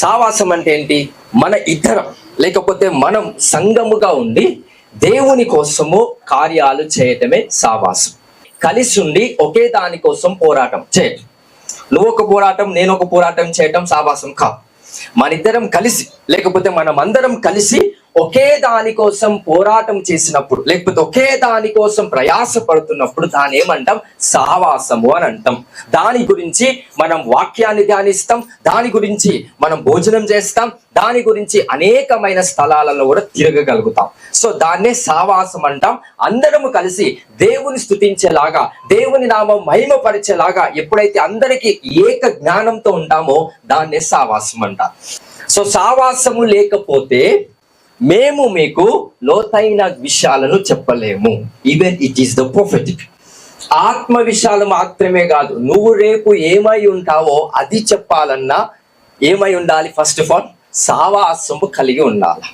సావాసం అంటే ఏంటి? మన ఇద్దరం లేకపోతే మనం సంగముగా ఉండి దేవుని కోసము కార్యాలు చేయటమే సావాసం. కలిసి ఉండి ఒకే దాని కోసం పోరాటం చేయటం. నువ్వు ఒక పోరాటం నేను ఒక పోరాటం చేయటం సావాసం కాదు. మనిద్దరం కలిసి లేకపోతే మనం అందరం కలిసి ఒకే దాని కోసం పోరాటం చేసినప్పుడు లేకపోతే ఒకే దాని కోసం ప్రయాస పడుతున్నప్పుడు దాని ఏమంటాం? సావాసము అని అంటాం. దాని గురించి మనం వాక్యాన్ని ధ్యానిస్తాం దాని గురించి మనం భోజనం చేస్తాం దాని గురించి అనేకమైన స్థలాలలో కూడా తిరగగలుగుతాం. సో దాన్నే సావాసం అంటాం. అందరము కలిసి దేవుని స్థుతించేలాగా దేవుని నామం మహిమపరిచేలాగా ఎప్పుడైతే అందరికీ ఏక జ్ఞానంతో ఉంటామో దాన్నే సావాసం అంటాం. సో సావాసము లేకపోతే మేము మీకు లోతైన విషయాలను చెప్పలేము. Even it is the prophetic ఆత్మ విషయాలు మాత్రమే కాదు నువ్వు రేపు ఏమై ఉంటావో అది చెప్పాలన్నా ఏమై ఉండాలి? ఫస్ట్ ఆఫ్ ఆల్ సావాసము కలిగి ఉండాలి?